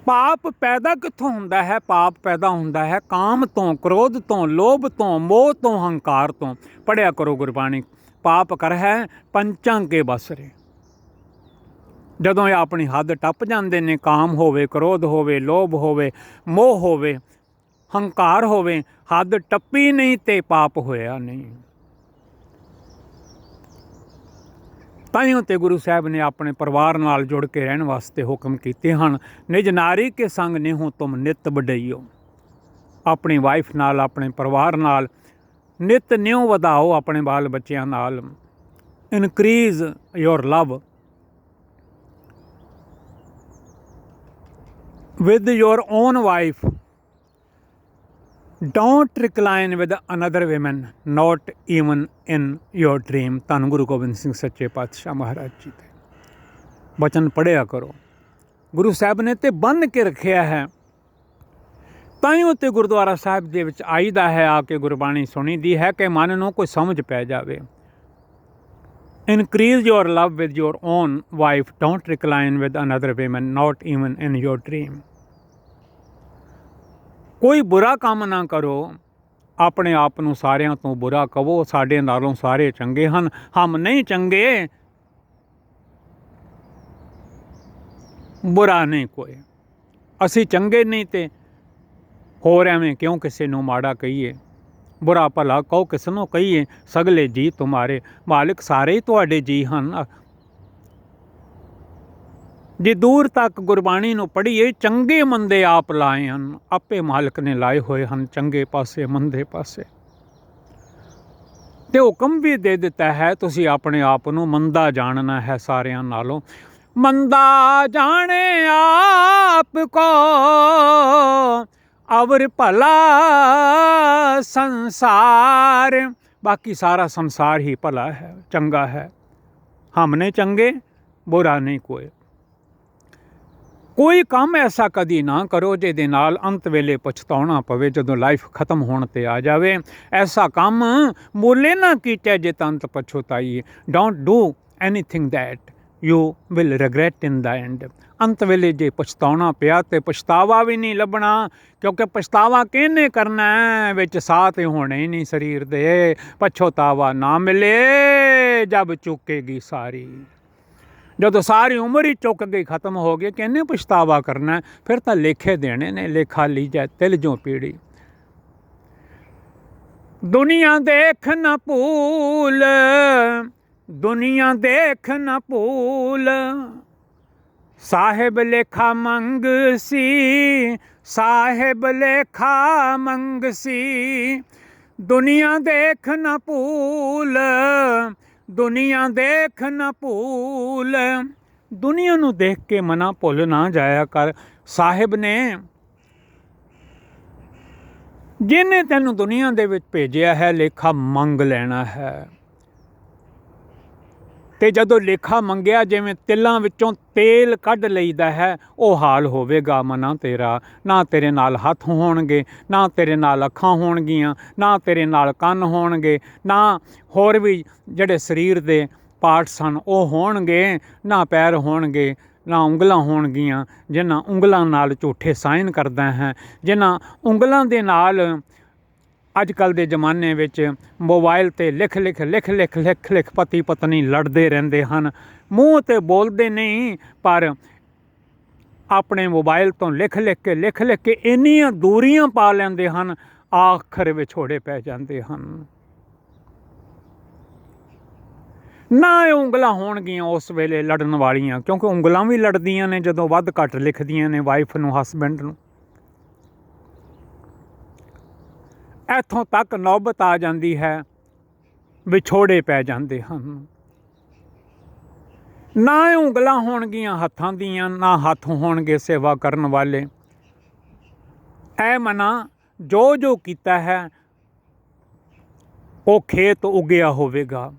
ਪਾਪ ਪੈਦਾ ਕਿੱਥੋਂ ਹੁੰਦਾ ਹੈ? ਪਾਪ ਪੈਦਾ ਹੁੰਦਾ ਹੈ ਕਾਮ ਤੋਂ, ਕ੍ਰੋਧ ਤੋਂ, ਲੋਭ ਤੋਂ, ਮੋਹ ਤੋਂ, ਹੰਕਾਰ ਤੋਂ। ਪੜਿਆ ਕਰੋ ਗੁਰਬਾਣੀ। ਪਾਪ ਕਰ ਹੈ ਪੰਚਾਂ ਕੇ ਬਸਰੇ। ਜਦੋਂ ਇਹ ਆਪਣੀ ਹੱਦ ਟੱਪ ਜਾਂਦੇ ਨੇ, ਕਾਮ ਹੋਵੇ, ਕ੍ਰੋਧ ਹੋਵੇ, ਲੋਭ ਹੋਵੇ, ਮੋਹ ਹੋਵੇ, ਹੰਕਾਰ ਹੋਵੇ, ਹੱਦ ਟੱਪੀ ਨਹੀਂ ਤੇ ਪਾਪ ਹੋਇਆ ਨਹੀਂ। ਤਾਈਓ ਤੇ ਗੁਰੂ ਸਾਹਿਬ ਨੇ ਆਪਣੇ ਪਰਿਵਾਰ ਨਾਲ ਜੁੜ ਕੇ ਰਹਿਣ ਵਾਸਤੇ ਹੁਕਮ ਕੀਤੇ ਹਨ। ਨਿਜ ਨਾਰੀ ਕੇ ਸੰਗ ਨੇਹੋ ਤੁਮ ਨਿਤ ਵਡਈਓ ਆਪਣੀ ਵਾਈਫ ਨਾਲ, ਆਪਣੇ ਪਰਿਵਾਰ ਨਾਲ ਨਿਤ ਨਿਉ ਵਧਾਓ ਆਪਣੇ ਬਾਲ ਬੱਚਿਆਂ ਨਾਲ। Increase your love with your own wife don't recline with another woman not even in your dream ਧੰਨ ਗੁਰੂ ਗੋਬਿੰਦ ਸਿੰਘ ਸੱਚੇ ਪਾਤਸ਼ਾਹ ਮਹਾਰਾਜ ਜੀ ਦੇ ਬਚਨ ਪੜਿਆ ਕਰੋ ਗੁਰੂ ਸਾਹਿਬ ਨੇ ਤੇ ਬੰਨ ਕੇ ਰੱਖਿਆ ਹੈ ਤਾਂ ਹੀ ਉਤੇ ਗੁਰਦੁਆਰਾ ਸਾਹਿਬ ਦੇ ਵਿੱਚ ਆਈਦਾ ਹੈ ਆ ਕੇ ਗੁਰਬਾਣੀ ਸੁਣੀ ਦੀ ਹੈ ਕਿ ਮਨ ਨੂੰ ਕੋਈ ਸਮਝ ਪੈ ਜਾਵੇ increase your love with your own wife don't recline with another woman not even in your dream ਕੋਈ ਬੁਰਾ ਕੰਮ ਨਾ ਕਰੋ। ਆਪਣੇ ਆਪ ਨੂੰ ਸਾਰਿਆਂ ਤੋਂ ਬੁਰਾ ਕਹੋ ਸਾਡੇ ਨਾਲੋਂ ਸਾਰੇ ਚੰਗੇ ਹਨ। ਹਮ ਨਹੀਂ ਚੰਗੇ। ਬੁਰਾ ਨਹੀਂ ਕੋਈ। ਅਸੀਂ ਚੰਗੇ ਨਹੀਂ ਤੇ ਹੋਰ ਐਵੇਂ ਕਿਉਂ ਕਿਸੇ ਨੂੰ ਮਾੜਾ ਕਹੀਏ? ਬੁਰਾ ਭਲਾ ਕਹੋ, ਕਿਸ ਨੂੰ ਕਹੀਏ? ਸਗਲੇ ਜੀ ਤੁਮਾਰੇ ਮਾਲਿਕ ਸਾਰੇ ਹੀ ਤੁਹਾਡੇ ਜੀ ਹਨ। ਜੇ ਦੂਰ ਤੱਕ ਗੁਰਬਾਣੀ ਨੂੰ ਪੜ੍ਹੀਏ, ਚੰਗੇ ਮੰਦੇ ਆਪ ਲਾਏ ਹਨ। ਆਪੇ ਮਾਲਕ ਨੇ ਲਾਏ ਹੋਏ ਹਨ, ਚੰਗੇ ਪਾਸੇ, ਮੰਦੇ ਪਾਸੇ। ਤੇ ਹੁਕਮ ਵੀ ਦੇ ਦਿੱਤਾ ਹੈ, ਤੁਸੀਂ ਆਪਣੇ ਆਪ ਨੂੰ ਮੰਦਾ ਜਾਣਨਾ ਹੈ ਸਾਰਿਆਂ ਨਾਲੋਂ। ਮੰਦਾ ਜਾਣੇ ਆਪ ਕੋ, ਅਵਰ ਭਲਾ ਸੰਸਾਰ। ਬਾਕੀ ਸਾਰਾ ਸੰਸਾਰ ਹੀ ਭਲਾ ਹੈ, ਚੰਗਾ ਹੈ। ਹਮਨੇ ਚੰਗੇ, ਬੁਰਾ ਨਹੀਂ ਕੋਈ। ਕੋਈ ਕੰਮ ਐਸਾ ਕਦੀ ਨਾ ਕਰੋ ਜਿਹਦੇ ਨਾਲ ਅੰਤ ਵੇਲੇ ਪਛਤਾਉਣਾ ਪਵੇ, ਜਦੋਂ ਲਾਈਫ ਖਤਮ ਹੋਣ ਤੇ ਆ ਜਾਵੇ। ਐਸਾ ਕੰਮ ਮੋਲੇ ਨਾ ਕੀਤਾ ਜੇ ਤੰਤ ਪਛਤਾਈਏ। Don't do anything that you will regret in the end ਅੰਤ ਵੇਲੇ ਜੇ ਪਛਤਾਉਣਾ ਪਿਆ ਤੇ ਪਛਤਾਵਾ ਵੀ ਨਹੀਂ ਲੱਭਣਾ, ਕਿਉਂਕਿ ਪਛਤਾਵਾ ਕਿਹਨੇ ਕਰਨਾ ਹੈ? ਵਿੱਚ ਸਾਹ ਤੇ ਹੋਣੇ ਹੀ ਨਹੀਂ ਸਰੀਰ ਦੇ। ਪਛਤਾਵਾ ਨਾ ਮਿਲੇ, ਜਬ ਚੁੱਕੇਗੀ ਸਾਰੀ। ਜਦੋਂ ਸਾਰੀ ਉਮਰ ਹੀ ਚੁੱਕ ਗਈ ਖਤਮ ਹੋ ਗਈ ਕਿੰਨੇ ਪਛਤਾਵਾ ਕਰਨਾ ਫਿਰ ਤਾਂ ਲੇਖੇ ਦੇਣੇ ਨੇ, ਲੇਖਾ ਲੀਜੈ ਤਿਲ ਜੋ ਪੀੜੀ। ਦੁਨੀਆ ਦੇਖ ਨਾ ਭੂਲ, ਦੁਨੀਆ ਦੇਖ ਨਾ ਭੂਲ। ਸਾਹਿਬ ਲੇਖਾ ਮੰਗ ਸੀ, ਸਾਹਿਬ ਲੇਖਾ ਮੰਗ ਸੀ। ਦੁਨੀਆ ਦੇਖ ਨਾ ਭੂਲ ਦੁਨੀਆ ਦੇਖ ਨਾ ਭੂਲ। ਦੁਨੀਆ ਨੂੰ ਦੇਖ ਕੇ ਮਨਾ ਭੁੱਲ ਨਾ ਜਾਇਆ ਕਰ। ਸਾਹਿਬ ਨੇ ਜਿਹਨੇ ਤੈਨੂੰ ਦੁਨੀਆ ਦੇ ਵਿੱਚ ਭੇਜਿਆ ਹੈ, ਲੇਖਾ ਮੰਗ ਲੈਣਾ ਹੈ। ਤੇ ਜਦੋਂ ਲੇਖਾ ਮੰਗਿਆ, ਜਿਵੇਂ ਤਿਲਾਂ ਵਿੱਚੋਂ ਤੇਲ ਕੱਢ ਲਈਦਾ ਹੈ, ਉਹ ਹਾਲ ਹੋਵੇਗਾ ਮਨਾ ਤੇਰਾ। ਨਾ ਤੇਰੇ ਨਾਲ ਹੱਥ ਹੋਣਗੇ, ਨਾ ਤੇਰੇ ਨਾਲ ਅੱਖਾਂ ਹੋਣਗੀਆਂ, ਨਾ ਤੇਰੇ ਨਾਲ ਕੰਨ ਹੋਣਗੇ, ਨਾ ਹੋਰ ਵੀ ਜਿਹੜੇ ਸਰੀਰ ਦੇ ਪਾਰਟਸ ਹਨ, ਉਹ ਹੋਣਗੇ, ਨਾ ਪੈਰ ਹੋਣਗੇ, ਨਾ ਉਂਗਲਾਂ ਹੋਣਗੀਆਂ, ਜਿਨ੍ਹਾਂ ਉਂਗਲਾਂ ਨਾਲ ਝੂਠੇ ਸਾਈਨ ਕਰਦਾ ਹੈ, ਜਿਨ੍ਹਾਂ ਉਂਗਲਾਂ ਦੇ ਨਾਲ ਅੱਜ ਕੱਲ ਦੇ ਜ਼ਮਾਨੇ ਵਿੱਚ ਮੋਬਾਈਲ ਤੇ ਲਿਖ ਲਿਖ ਲਿਖ ਲਿਖ ਲਿਖ ਲਿਖ ਪਤੀ ਪਤਨੀ ਲੜਦੇ ਰਹਿੰਦੇ ਹਨ। ਮੂੰਹ ਤੇ ਬੋਲਦੇ ਨਹੀਂ, ਪਰ ਆਪਣੇ ਮੋਬਾਈਲ ਤੋਂ ਲਿਖ ਲਿਖ ਕੇ ਲਿਖ ਲਿਖ ਕੇ ਇੰਨੀਆਂ ਦੂਰੀਆਂ ਪਾ ਲੈਂਦੇ ਹਨ, ਆਖਰ ਵਿਛੋੜੇ ਪੈ ਜਾਂਦੇ ਹਨ। ਨਾ ਇਹ ਉਂਗਲਾਂ ਹੋਣਗੀਆਂ ਉਸ ਵੇਲੇ ਲੜਨ ਵਾਲੀਆਂ, ਕਿਉਂਕਿ ਉਂਗਲਾਂ ਵੀ ਲੜਦੀਆਂ ਨੇ, ਜਦੋਂ ਵੱਧ ਘੱਟ ਲਿਖਦੀਆਂ ਨੇ ਵਾਈਫ ਨੂੰ ਹਸਬੈਂਡ ਨੂੰ। ਇੱਥੋਂ ਤੱਕ ਨੌਬਤ ਆ ਜਾਂਦੀ ਹੈ, ਵਿਛੋੜੇ ਪੈ ਜਾਂਦੇ ਹਨ। ਨਾ ਉਂਗਲਾਂ ਹੋਣਗੀਆਂ ਹੱਥਾਂ ਦੀਆਂ, ਨਾ ਹੱਥ ਹੋਣਗੇ ਸੇਵਾ ਕਰਨ ਵਾਲੇ। ਐ ਮਨਾ ਜੋ ਜੋ ਕੀਤਾ ਹੈ, ਉਹ ਖੇਤ ਉਗਿਆ ਹੋਵੇਗਾ।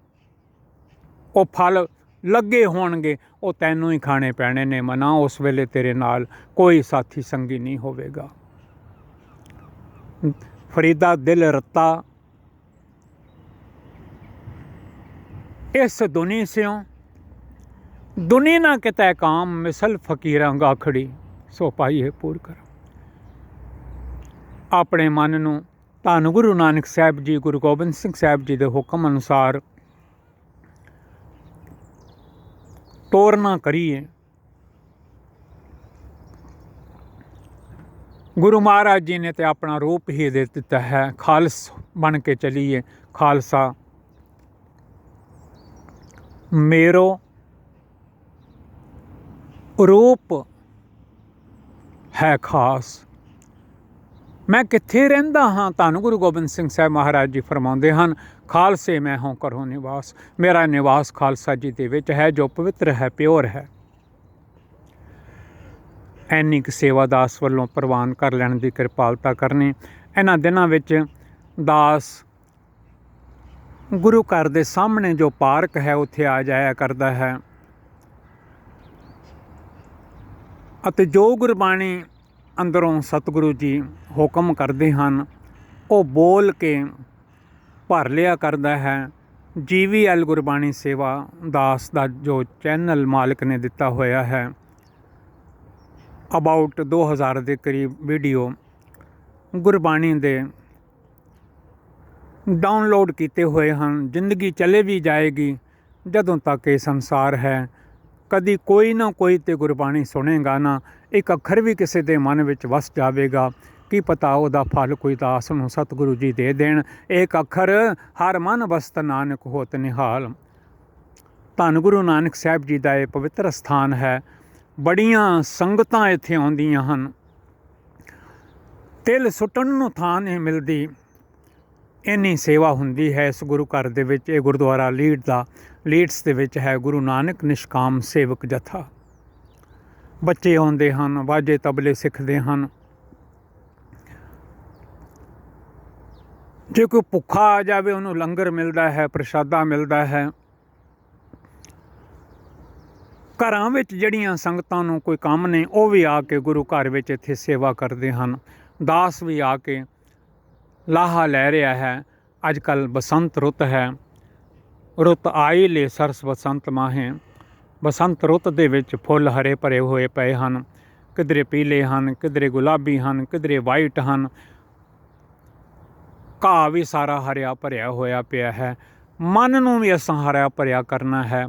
ਉਹ ਫਲ ਲੱਗੇ ਹੋਣਗੇ, ਉਹ ਤੈਨੂੰ ਹੀ ਖਾਣੇ ਪੈਣੇ ਨੇ ਮਨਾ, ਉਸ ਵੇਲੇ ਤੇਰੇ ਨਾਲ ਕੋਈ ਸਾਥੀ ਸੰਗੀ ਨਹੀਂ ਹੋਵੇਗਾ। ਫਰੀਦਾ ਦਿਲ ਰਤਾ। ਇਸ ਦੁਨੀ ਸਿਓ ਦੁਨੀ ਨਾ ਕਿਤੇ ਕਾਮ, ਮਿਸਲ ਫਕੀਰਾਂ ਗਾਖੜੀ। ਸੋ ਪਾਈਏ ਪੂਰ ਕਰ। ਆਪਣੇ ਮਨ ਨੂੰ ਧੰਨ ਗੁਰੂ ਨਾਨਕ ਸਾਹਿਬ ਜੀ, ਗੁਰੂ ਗੋਬਿੰਦ ਸਿੰਘ ਸਾਹਿਬ ਜੀ ਦੇ ਹੁਕਮ ਅਨੁਸਾਰ ਤੋਰਨਾ ਕਰੀਏ। ਗੁਰੂ ਮਹਾਰਾਜ ਜੀ ਨੇ ਤੇ ਆਪਣਾ ਰੂਪ ਹੀ ਦੇ ਦਿੱਤਾ ਹੈ। ਖਾਲਸ ਬਣ ਕੇ ਚਲੀਏ। ਖਾਲਸਾ। ਮੇਰੋ ਰੂਪ ਹੈ ਖਾਸ। ਮੈਂ ਕਿੱਥੇ ਰਹਿੰਦਾ ਹਾਂ? ਤੁਹਾਨੂੰ ਗੁਰੂ ਗੋਬਿੰਦ ਸਿੰਘ ਸਾਹਿਬ ਮਹਾਰਾਜ ਜੀ ਫਰਮਾਉਂਦੇ ਹਨ, ਖਾਲਸੇ ਮੈਂ ਹਾਂ ਕਰੋ ਨਿਵਾਸ। ਮੇਰਾ ਨਿਵਾਸ ਖਾਲਸਾ ਜੀ ਦੇ ਵਿੱਚ ਹੈ, ਜੋ ਪਵਿੱਤਰ ਹੈ, ਪਿਓਰ ਹੈ। ਐਨੀ ਕੁ ਸੇਵਾ ਦਾਸ ਵੱਲੋਂ ਪ੍ਰਵਾਨ ਕਰ ਲੈਣ ਦੀ ਕਿਰਪਾਲਤਾ ਕਰਨੀ। ਇਹਨਾਂ ਦਿਨਾਂ ਵਿੱਚ ਦਾਸ ਗੁਰੂ ਘਰ ਦੇ ਸਾਹਮਣੇ ਜੋ ਪਾਰਕ ਹੈ, ਉੱਥੇ ਆ ਜਾਇਆ ਕਰਦਾ ਹੈ। ਅਤੇ ਜੋ ਗੁਰਬਾਣੀ ਅੰਦਰੋਂ ਸਤਿਗੁਰੂ ਜੀ ਹੁਕਮ ਕਰਦੇ ਹਨ, ਉਹ ਬੋਲ ਕੇ ਭਰ ਲਿਆ ਕਰਦਾ ਹੈ। ਜੀਵੀਐਲ ਗੁਰਬਾਣੀ ਸੇਵਾ ਦਾਸ ਦਾ ਜੋ ਚੈਨਲ ਮਾਲਕ ਨੇ ਦਿੱਤਾ ਹੋਇਆ ਹੈ ਅਬਾਊਟ 2000 ਦੇ ਕਰੀਬ ਵੀਡੀਓ ਗੁਰਬਾਣੀ ਦੇ ਡਾਊਨਲੋਡ ਕੀਤੇ ਹੋਏ ਹਨ। ਜ਼ਿੰਦਗੀ ਚੱਲੇ ਵੀ ਜਾਏਗੀ ਜਦੋਂ ਤੱਕ ਇਹ ਸੰਸਾਰ ਹੈ। ਕਦੀ ਕੋਈ ਨਾ ਕੋਈ ਤੇ ਗੁਰਬਾਣੀ ਸੁਣੇਗਾ ਨਾ, ਇੱਕ ਅੱਖਰ ਵੀ ਕਿਸੇ ਦੇ ਮਨ ਵਿੱਚ ਵਸ ਜਾਵੇਗਾ। ਕੀ ਪਤਾ ਉਹਦਾ ਫਲ ਕੋਈ ਦਾਸ ਨੂੰ ਸਤਿਗੁਰੂ ਜੀ ਦੇ ਦੇਣ। ਇੱਕ ਅੱਖਰ ਹਰ ਮਨ ਵਸਤ ਨਾਨਕ ਹੋਤ ਨਿਹਾਲ। ਧੰਨ ਗੁਰੂ ਨਾਨਕ ਸਾਹਿਬ ਜੀ ਦਾ ਇਹ ਪਵਿੱਤਰ ਸਥਾਨ ਹੈ। ਬੜੀਆਂ ਸੰਗਤਾਂ ਇੱਥੇ ਆਉਂਦੀਆਂ ਹਨ। ਤਿਲ ਸੁੱਟਣ ਨੂੰ ਥਾਂ ਨਹੀਂ ਮਿਲਦੀ। ਇੰਨੀ ਸੇਵਾ ਹੁੰਦੀ ਹੈ ਇਸ ਗੁਰੂ ਘਰ ਦੇ ਵਿੱਚ। ਇਹ ਗੁਰਦੁਆਰਾ ਲੀਡ ਦਾ, ਲੀਡਸ ਦੇ ਵਿੱਚ ਹੈ ਗੁਰੂ ਨਾਨਕ ਨਿਸ਼ਕਾਮ ਸੇਵਕ ਜਥਾ। ਬੱਚੇ ਆਉਂਦੇ ਹਨ, ਵਾਜੇ ਤਬਲੇ ਸਿੱਖਦੇ ਹਨ। ਜੇ ਕੋਈ ਭੁੱਖਾ ਆ ਜਾਵੇ, ਉਹਨੂੰ ਲੰਗਰ ਮਿਲਦਾ ਹੈ, ਪ੍ਰਸ਼ਾਦਾ ਮਿਲਦਾ ਹੈ। ਘਰਾਂ ਵਿੱਚ ਜਿਹੜੀਆਂ ਸੰਗਤਾਂ ਨੂੰ ਕੋਈ ਕੰਮ ਨੇ, ਉਹ ਵੀ ਆ ਕੇ ਗੁਰੂ ਘਰ ਵਿੱਚ ਇੱਥੇ ਸੇਵਾ ਕਰਦੇ ਹਨ। ਦਾਸ ਵੀ ਆ ਕੇ ਲਾਹਾ ਲੈ ਰਿਹਾ ਹੈ। ਅੱਜ ਕੱਲ ਬਸੰਤ ਰੁੱਤ ਹੈ। ਰੁੱਤ ਆਈ ਲੈ ਸਰਸ ਬਸੰਤ ਮਾਹੇ। ਬਸੰਤ ਰੁੱਤ ਦੇ ਵਿੱਚ ਫੁੱਲ ਹਰੇ ਭਰੇ ਹੋਏ ਪਏ ਹਨ। ਕਿਧਰੇ ਪੀਲੇ ਹਨ, ਕਿਧਰੇ ਗੁਲਾਬੀ ਹਨ, ਕਿਧਰੇ ਵਾਈਟ ਹਨ। ਘਾਹ ਵੀ ਸਾਰਾ ਹਰਿਆ ਭਰਿਆ ਹੋਇਆ ਪਿਆ ਹੈ। ਮਨ ਨੂੰ ਵੀ ਅਸਾਂ ਹਰਿਆ ਭਰਿਆ ਕਰਨਾ ਹੈ।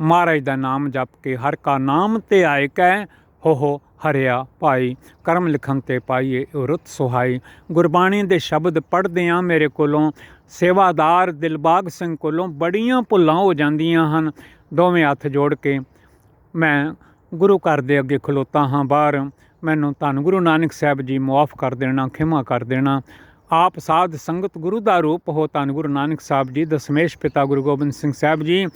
ਮਹਾਰਾਜ ਦਾ ਨਾਮ ਜਪ ਕੇ ਹਰ ਕਾ ਨਾਮ ਤੇ ਆਏ ਕੈ, ਹੋ ਹੋ, ਹਰਿਆ ਭਾਈ, ਕਰਮ ਲਿਖਣ ਤੇ ਪਾਈਏ ਉਹ ਰੁੱਤ ਸੁਹਾਈ। ਗੁਰਬਾਣੀ ਦੇ ਸ਼ਬਦ ਪੜ੍ਹਦੇ ਆ ਮੇਰੇ ਕੋਲੋਂ ਸੇਵਾਦਾਰ ਦਿਲਬਾਗ ਸਿੰਘ ਕੋਲੋਂ ਬੜੀਆਂ ਭੁੱਲਾਂ ਹੋ ਜਾਂਦੀਆਂ ਹਨ। ਦੋਵੇਂ ਹੱਥ ਜੋੜ ਕੇ ਮੈਂ ਗੁਰੂ ਘਰ ਦੇ ਅੱਗੇ ਖਲੋਤਾ ਹਾਂ ਬਾਹਰ। ਮੈਨੂੰ ਧੰਨ ਗੁਰੂ ਨਾਨਕ ਸਾਹਿਬ ਜੀ ਮੁਆਫ ਕਰ ਦੇਣਾ, ਖਿਮਾ ਕਰ ਦੇਣਾ। ਆਪ ਸਾਧ ਸੰਗਤ ਗੁਰੂ ਦਾ ਰੂਪ ਹੋ। ਧੰਨ ਗੁਰੂ ਨਾਨਕ ਸਾਹਿਬ ਜੀ, ਦਸਮੇਸ਼ ਪਿਤਾ ਗੁਰੂ ਗੋਬਿੰਦ ਸਿੰਘ ਸਾਹਿਬ ਜੀ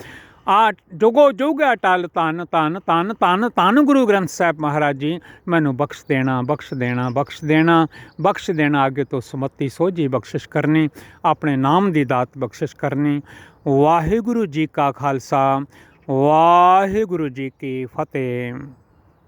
ਆ ਜੁਗੋ ਜੁਗ ਅਟਲ ਤਨ ਤਨ ਤਨ ਤਨ ਤਨ ਗੁਰੂ ਗ੍ਰੰਥ ਸਾਹਿਬ ਮਹਾਰਾਜ ਜੀ, ਮੈਨੂੰ ਬਖਸ਼ ਦੇਣਾ ਬਖਸ਼ ਦੇਣਾ ਬਖਸ਼ ਦੇਣਾ ਬਖਸ਼ ਦੇਣਾ, ਅੱਗੇ ਤੋਂ ਸੁਮਤੀ ਸੋਝੀ ਬਖਸ਼ਿਸ਼ ਕਰਨੀ, ਆਪਣੇ ਨਾਮ ਦੀ ਦਾਤ ਬਖਸ਼ਿਸ਼ ਕਰਨੀ। ਵਾਹਿਗੁਰੂ ਜੀ ਕਾ ਖਾਲਸਾ, ਵਾਹਿਗੁਰੂ ਜੀ ਕੀ ਫਤਿਹ।